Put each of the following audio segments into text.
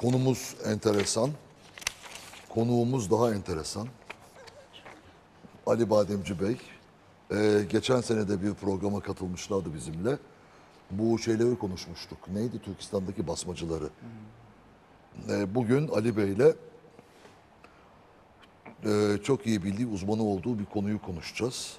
Konumuz enteresan. Konuğumuz daha enteresan. Ali Bademci Bey. Ee, geçen sene de bir programa katılmışlardı bizimle. Bu şeyleri konuşmuştuk. Neydi Türkistan'daki basmacıları? Ee, bugün Ali Bey'le e, çok iyi bildiği, uzmanı olduğu bir konuyu konuşacağız.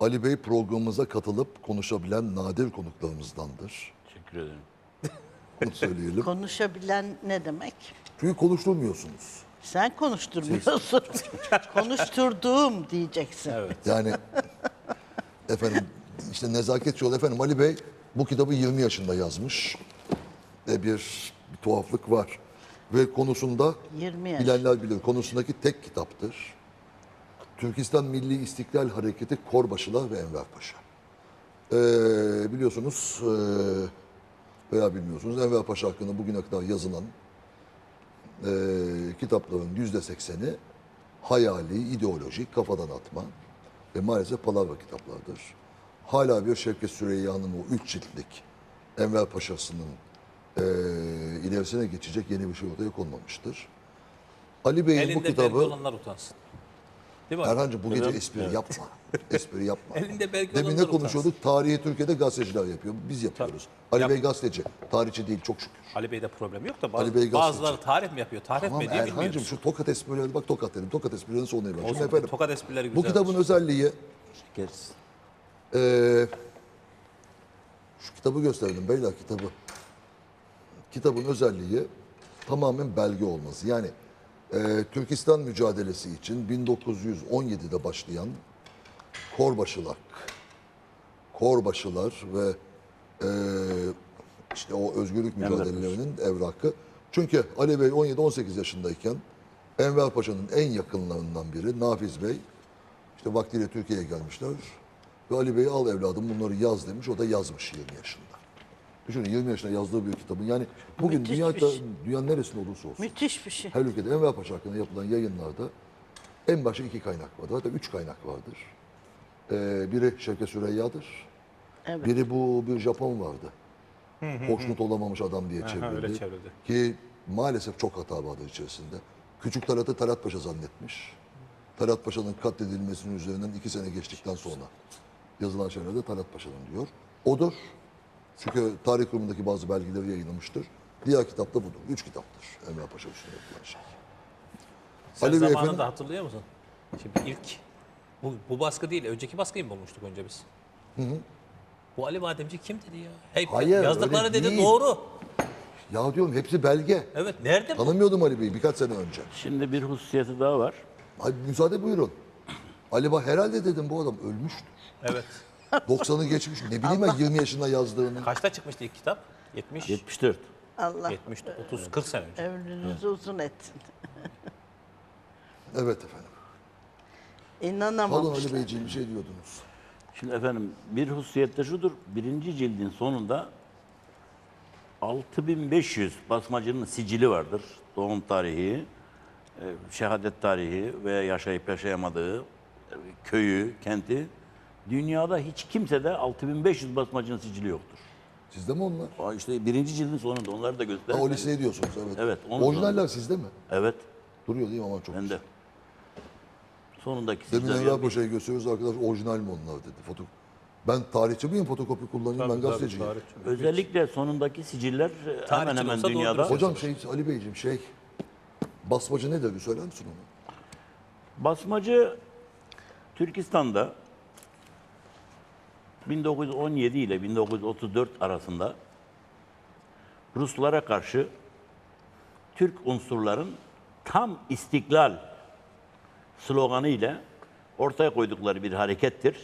Ali Bey programımıza katılıp konuşabilen nadir konuklarımızdandır. Teşekkür ederim. Bunu söyleyelim. Konuşabilen ne demek? Çünkü konuşturmuyorsunuz. Sen konuşturmuyorsun. Konuşturduğum diyeceksin. Evet. Yani efendim işte nezaket yolu efendim Ali Bey bu kitabı 20 yaşında yazmış. Ve bir, bir tuhaflık var. Ve konusunda 20 yaş. bilenler bilir konusundaki tek kitaptır. Türkistan Milli İstiklal Hareketi Korbaşılar ve Enver Paşa. Ee, biliyorsunuz ee, veya bilmiyorsunuz Enver Paşa hakkında bugüne kadar yazılan ee, kitapların yüzde sekseni hayali, ideolojik, kafadan atma ve maalesef palavra kitaplardır. Hala bir Şevket Süreyya'nın o üç ciltlik Enver Paşa'sının ee, ilerisine geçecek yeni bir şey ortaya konmamıştır. Ali Bey'in bu Elinde kitabı olanlar utansın. Değil mi? Erhancığım bu gece espri yapma. Espri yapma. Elinde belge Demin ne konuşuyorduk? Tarihi Türkiye'de gazeteciler yapıyor. Biz yapıyoruz. Ali Yap. Bey gazeteci. Tarihçi değil çok şükür. Ali Bey'de problem yok da Ali bazı, Bey gazeteci. bazıları tarih mi yapıyor? Tarih Tamam mi diye Erhan'cığım şu tokat esprileri bak tokat dedim. Tokat esprilerinin sonuna bak. Şimdi Olsun, efendim tokat esprileri bu güzel. kitabın özelliği Gerisi. eee, şu kitabı gösterdim beyler kitabı. Kitabın özelliği tamamen belge olması. Yani eee, Türkistan mücadelesi için 1917'de başlayan Korbaşılar, Korbaşılar ve eee, işte o özgürlük mücadelelerinin evrakı. Çünkü Ali Bey 17-18 yaşındayken Enver Paşa'nın en yakınlarından biri Nafiz Bey işte vaktiyle Türkiye'ye gelmişler. Ve Ali Bey al evladım bunları yaz demiş. O da yazmış 20 yaşında. Düşünün 20 yaşında yazdığı bir kitabın. Yani bugün Müthiş dünyada, bir şey. dünyanın neresinde olursa olsun. Müthiş bir şey. Her ülkede Enver Paşa hakkında yapılan yayınlarda en başta iki kaynak vardır. Hatta üç kaynak vardır. Ee, biri Şevket Süreyya'dır. Evet. Biri bu bir Japon vardı. Hoşnut olamamış adam diye çevrildi. öyle çevrildi. Ki maalesef çok hata vardı içerisinde. Küçük Talat'ı Talat Paşa zannetmiş. Talat Paşa'nın katledilmesinin üzerinden iki sene geçtikten sonra yazılan şeylerde Talat Paşa'nın diyor. Odur. Çünkü tarih kurumundaki bazı belgeleri yayınlamıştır. Diğer kitap da budur. Üç kitaptır Enver Paşa üstüne yapılan şey. Sen Ali zamanında efendim- hatırlıyor musun? Şimdi ilk bu, bu baskı değil, önceki baskıyı mı bulmuştuk önce biz? Bu Ali Bademci kim dedi ya? Hey, Hayır, yazdıkları dedi değil. doğru. Ya diyorum hepsi belge. Evet, nerede bu? Tanımıyordum Ali Bey'i birkaç sene önce. Şimdi bir hususiyeti daha var. Ay, müsaade buyurun. Ali Bey herhalde dedim bu adam ölmüştür. Evet. 90'ı geçmiş. Ne bileyim ben 20 yaşında yazdığını. Kaçta çıkmıştı ilk kitap? 70, 74. Allah 70, 30, 40 sene önce. ömrünüzü uzun etsin. Evet efendim. Pardon İnanamamışlar. Ali Beyciğim bir şey diyordunuz. Şimdi efendim bir hususiyet de şudur. Birinci cildin sonunda 6500 basmacının sicili vardır. Doğum tarihi, e, şehadet tarihi veya yaşayıp yaşayamadığı e, köyü, kenti. Dünyada hiç kimsede 6500 basmacının sicili yoktur. Sizde mi onlar? Aa işte birinci cildin sonunda onları da Ha, göster. o listeyi diyorsunuz evet. Evet, onu- Orijinaller sizde mi? Evet, Duruyor değil mi aman çok bende. güzel. Sonundaki Demin siciller- Enver Paşa'yı gösteriyoruz arkadaş orijinal mi onlar dedi. Foto... Ben tarihçi miyim fotokopi kullanıyorum ben gazeteciyim. Özellikle sonundaki siciller e, hemen Tarihçi hemen olsa dünyada. Hocam şey Ali Beyciğim şey basmacı ne dedi söyler misin onu? Basmacı Türkistan'da 1917 ile 1934 arasında Ruslara karşı Türk unsurların tam istiklal sloganı ile ortaya koydukları bir harekettir.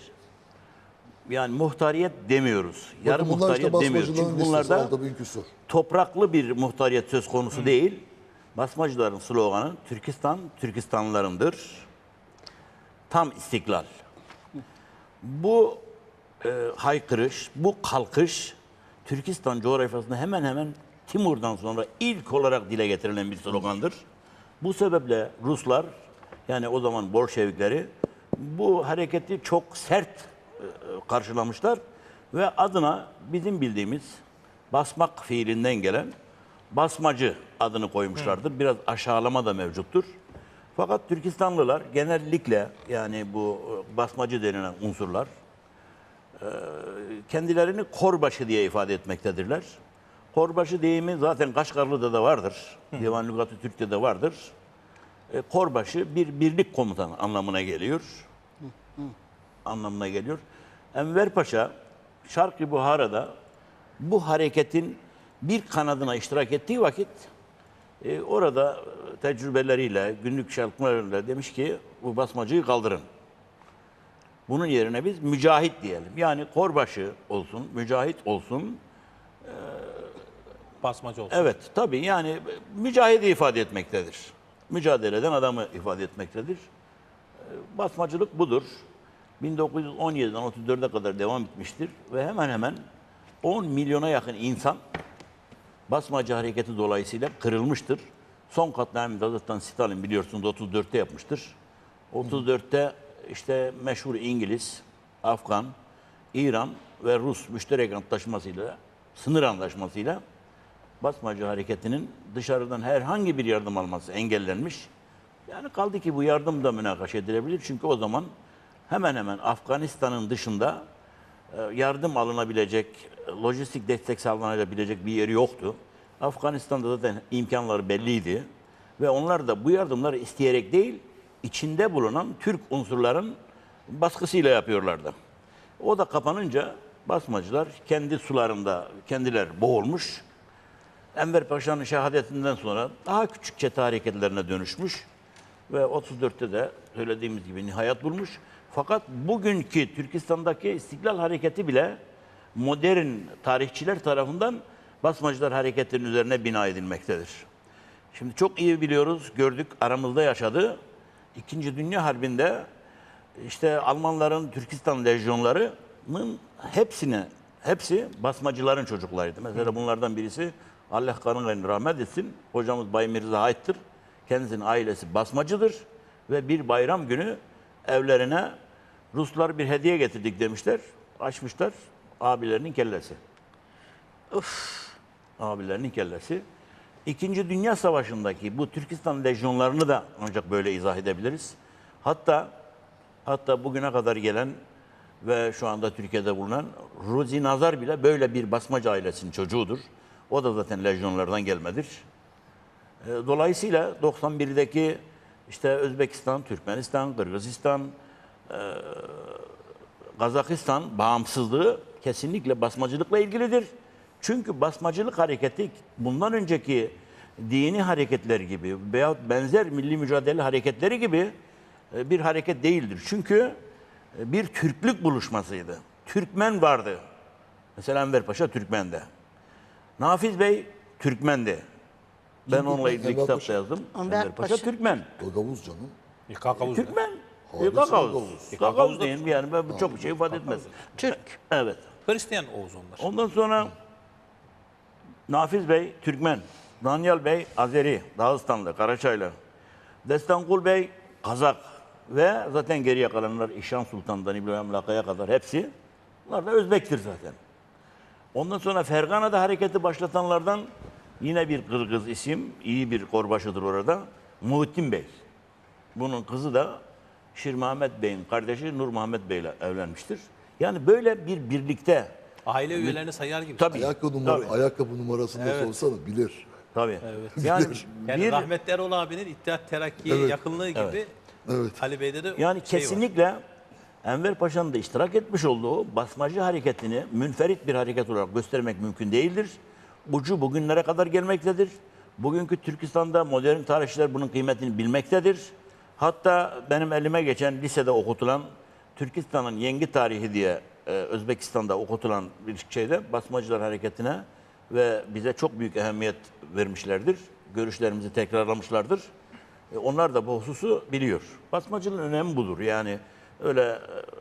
Yani muhtariyet demiyoruz. Yarı Bakın bunlar işte muhtariyet demiyoruz. basmacıların Çünkü listesi bunlarda 6000 küsur. topraklı bir muhtariyet söz konusu değil. Basmacıların sloganı Türkistan, Türkistanlılarındır. Tam istiklal. Bu e, haykırış, bu kalkış Türkistan coğrafyasında hemen hemen Timur'dan sonra ilk olarak dile getirilen bir slogandır. Bu sebeple Ruslar yani o zaman Bolşevikleri bu hareketi çok sert e, karşılamışlar ve adına bizim bildiğimiz basmak fiilinden gelen basmacı adını koymuşlardır. Biraz aşağılama da mevcuttur. Fakat Türkistanlılar genellikle yani bu e, basmacı denilen unsurlar kendilerini korbaşı diye ifade etmektedirler. Korbaşı deyimi zaten Kaşgarlı'da da vardır. Divan Lügatı Türk'te vardır. E, korbaşı bir birlik komutanı anlamına geliyor. Anlamına geliyor. Enver Paşa Şarkı Buhara'da bu hareketin bir kanadına iştirak ettiği vakit e, orada tecrübeleriyle, günlük çalışmalarıyla demiş ki bu basmacıyı kaldırın. Bunun yerine biz mücahit diyelim. Yani korbaşı olsun, mücahit olsun. Basmacı olsun. Evet tabii yani mücahidi ifade etmektedir. Mücadele eden adamı ifade etmektedir. Ee, Basmacılık budur. 1917'den 34'e kadar devam etmiştir ve hemen hemen 10 milyona yakın insan basmacı hareketi dolayısıyla kırılmıştır. Son katliamı da zaten Stalin biliyorsunuz 34'te yapmıştır. 34'te işte meşhur İngiliz, Afgan, İran ve Rus müşterek antlaşmasıyla, sınır antlaşmasıyla basmacı hareketinin dışarıdan herhangi bir yardım alması engellenmiş. Yani kaldı ki bu yardım da münakaşa edilebilir. Çünkü o zaman hemen hemen Afganistan'ın dışında e, yardım alınabilecek, lojistik destek sağlanabilecek bir yeri yoktu. Afganistan'da zaten imkanları belliydi. Ve onlar da bu yardımları isteyerek değil, içinde bulunan Türk unsurların baskısıyla yapıyorlardı. O da kapanınca basmacılar kendi sularında kendiler boğulmuş. Enver Paşa'nın şehadetinden sonra daha küçük çete hareketlerine dönüşmüş ve 34'te de söylediğimiz gibi nihayet bulmuş. Fakat bugünkü Türkistan'daki İstiklal Hareketi bile modern tarihçiler tarafından Basmacılar Hareketi'nin üzerine bina edilmektedir. Şimdi çok iyi biliyoruz, gördük, aramızda yaşadı. İkinci Dünya Harbi'nde işte Almanların Türkistan lejyonlarının hepsine hepsi basmacıların çocuklarıydı. Mesela bunlardan birisi Allah kanını rahmet etsin. Hocamız Bay Mirza Hait'tir. Kendisinin ailesi basmacıdır ve bir bayram günü evlerine Ruslar bir hediye getirdik demişler. Açmışlar abilerinin kellesi. Abilerinin kellesi. İkinci Dünya Savaşı'ndaki bu Türkistan lejyonlarını da ancak böyle izah edebiliriz. Hatta hatta bugüne kadar gelen ve şu anda Türkiye'de bulunan Ruzi Nazar bile böyle bir basmacı ailesinin çocuğudur. O da zaten lejyonlardan gelmedir. E, Dolayısıyla 91'deki işte Özbekistan, Türkmenistan, Kırgızistan, e, Kazakistan bağımsızlığı kesinlikle basmacılıkla ilgilidir. Çünkü basmacılık hareketi bundan önceki dini hareketler gibi veyahut benzer milli mücadele hareketleri gibi e, bir hareket değildir. Çünkü e, bir Türklük buluşmasıydı. Türkmen vardı. Mesela Enver Paşa Türkmen'de. Nafiz Bey Türkmen'di. Ben Kim onunla ilgili kitap da yazdım. Enver Enver Paşa Paşa. Türkmen. Gagavuz canım. Kakavuz. Türkmen. Hadise Gagavuz. Gagavuz. Gagavuz değil yani ben bu çok bir şey ifade etmez. Türk. Evet. Hristiyan Oğuz onlar. Ondan sonra Nafiz Bey Türkmen, Danyal Bey Azeri, Dağıstanlı, Karaçaylı, Destankul Bey Kazak ve zaten geriye kalanlar İşan Sultan'dan İbrahim Laka'ya kadar hepsi bunlar da Özbektir zaten. Ondan sonra Fergana'da hareketi başlatanlardan yine bir Kırgız isim, iyi bir korbaşıdır orada. Muhittin Bey. Bunun kızı da Şir Mehmet Bey'in kardeşi Nur Muhammed Bey ile evlenmiştir. Yani böyle bir birlikte Aile üyelerini sayar gibi. tabii Ayakkabı, numara, tabii, ayakkabı numarasını da Evet. sorsana bilir. tabii. Yani Yani bir rahmetli Erol abinin İttihat Terakki'ye Evet. yakınlığı gibi Evet. Ali Bey'de de yani şey var. kesinlikle Enver Paşa'nın da iştirak etmiş olduğu basmacı hareketini münferit bir hareket olarak göstermek mümkün değildir. Ucu bugünlere kadar gelmektedir. Bugünkü Türkistan'da modern tarihçiler bunun kıymetini bilmektedir. Hatta benim elime geçen lisede okutulan Türkistan'ın yengi tarihi diye e, Özbekistan'da okutulan bir şeyde basmacılar hareketine ve bize çok büyük ehemmiyet vermişlerdir. Görüşlerimizi tekrarlamışlardır. E, onlar da bu hususu biliyor. Basmacılığın önemi budur. Yani öyle e,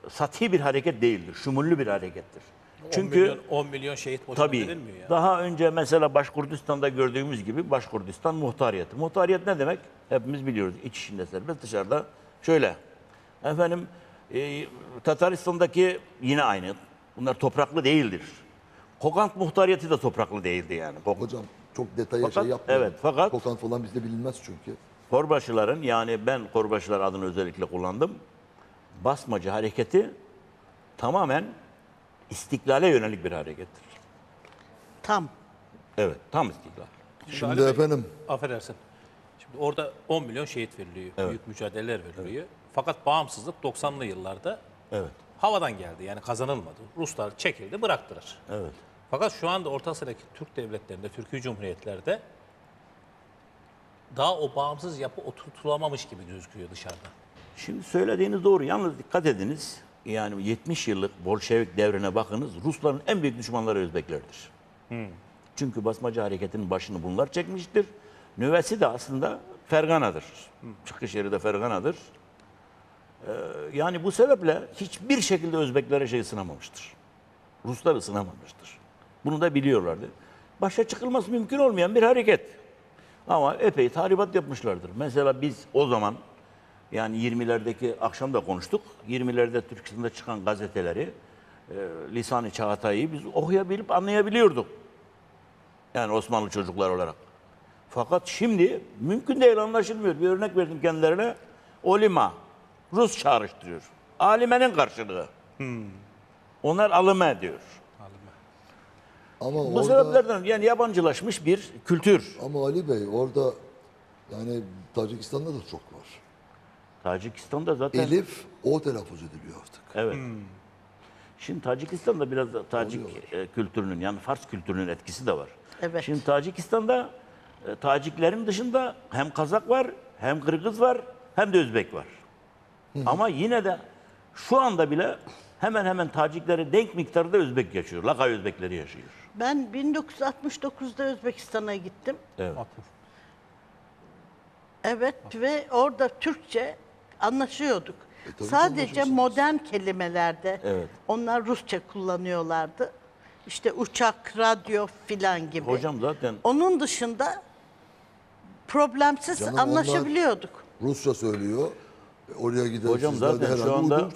sathi bir hareket değildir. Şumullü bir harekettir. 10 Çünkü milyon, 10 milyon şehit boşuna tabii verilmiyor ya. daha önce mesela Başkurdistan'da gördüğümüz gibi Başkurdistan muhtariyeti. Muhtariyet ne demek? Hepimiz biliyoruz. İç içinde serbest dışarıda şöyle. Efendim e, Tataristan'daki yine aynı. Bunlar topraklı değildir. Kokant muhtariyeti de topraklı değildi yani. Kok- Hocam çok detaya Fakat- şey yapmayalım. evet, fakat- Kokan falan bizde bilinmez çünkü. Korbaşıların yani ben Korbaşılar adını özellikle kullandım. Basmacı hareketi tamamen istiklale yönelik bir harekettir. Tam. Evet, tam istiklal. Şimdi Bey, efendim Affedersin. Şimdi orada 10 milyon şehit veriliyor. Büyük mücadeleler veriliyor. Fakat bağımsızlık 90'lı yıllarda Evet, havadan geldi. Yani kazanılmadı. Ruslar çekildi bıraktılar. evet. Fakat şu anda Orta Asya'daki Türk devletlerinde, Türkiye Cumhuriyetlerde daha o bağımsız yapı oturtulamamış gibi gözüküyor dışarıda. Şimdi söylediğiniz doğru. Yalnız dikkat ediniz. Yani 70 yıllık Bolşevik devrine bakınız. Rusların en büyük düşmanları Özbeklerdir. Çünkü basmacı hareketinin başını bunlar çekmiştir. Nüvesi de aslında Fergana'dır. Çıkış yeri de Fergana'dır. Ee, yani bu sebeple hiçbir şekilde Özbeklere şey sınamamıştır. Ruslar ısınamamıştır. Bunu da biliyorlardı. Başa çıkılması mümkün olmayan bir hareket. Ama epey tahribat yapmışlardır. Mesela biz o zaman yani 20'lerdeki akşam da konuştuk. 20'lerde Türkistan'da çıkan gazeteleri e, Lisan-ı Çağatay'ı biz okuyabilip anlayabiliyorduk. Yani Osmanlı çocuklar olarak. Fakat şimdi mümkün değil anlaşılmıyor. Bir örnek verdim kendilerine. Olima. Rus çağrıştırıyor. Alimenin karşılığı. Onlar alıme diyor. ama Bu orada sebeplerden yani yabancılaşmış bir kültür. ama Ali Bey orada yani Tacikistan'da da çok var. Tacikistan'da zaten Elif o telaffuz ediliyor artık. Evet. Şimdi Tacikistan'da biraz da Tacik e, kültürünün yani Fars kültürünün etkisi de var. Evet. Şimdi Tacikistan'da e, Taciklerin dışında hem Kazak var, hem Kırgız var, hem de Özbek var. Ama yine de şu anda bile hemen hemen Taciklere denk miktarda Özbek yaşıyor. Lakay Özbekleri yaşıyor. Ben 1969'da Özbekistan'a gittim. Evet. Evet ve orada Türkçe anlaşıyorduk. tabii ki Sadece modern kelimelerde Evet. onlar Rusça kullanıyorlardı. İşte uçak, radyo filan gibi. Hocam zaten Onun dışında problemsiz Canım onlar- anlaşabiliyorduk. Rusça söylüyor. Oraya gider. hocam zaten şu anda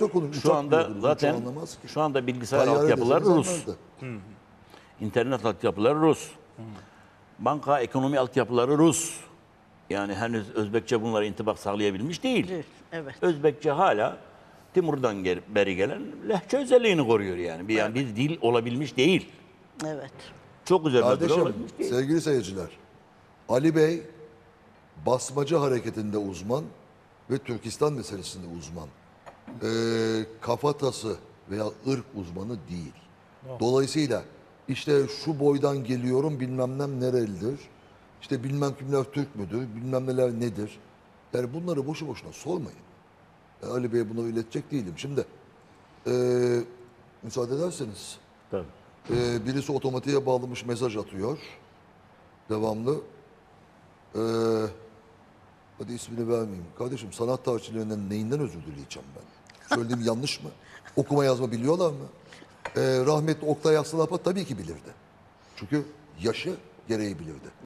şu anda zaten şu anda bilgisayar altyapıları Rus. anlardı. İnternet altyapıları Rus. Banka ekonomi altyapıları Rus. Yani henüz Özbekçe bunlara intibak sağlayabilmiş değil. Değil, Evet. Özbekçe hala Timur'dan gel- beri gelen lehçe özelliğini koruyor yani. Bir, yani bir dil olabilmiş değil. Evet. Çok üzerinde Kardeşim, olabilmiş değil. sevgili seyirciler, Ali Bey basmacı hareketinde uzman ve Türkistan meselesinde uzman. Ee, kafatası veya ırk uzmanı değil. Dolayısıyla işte şu boydan geliyorum bilmem nem nerelidir. İşte bilmem kimler Türk müdür, bilmem neler nedir. Yani bunları boşu boşuna sormayın. Ben Ali Bey'e bunu iletecek değilim. Şimdi ee, müsaade ederseniz Tabii. ee, birisi otomatiğe bağlamış mesaj atıyor. Devamlı. Ee, hadi ismini vermeyeyim. Kardeşim sanat tarihçilerinden neyinden özür dileyeceğim ben? Söylediğim yanlış mı? Okuma yazma biliyorlar mı? Ee, rahmetli Oktay Aslanapa tabii ki bilirdi. Çünkü yaşı gereği bilirdi.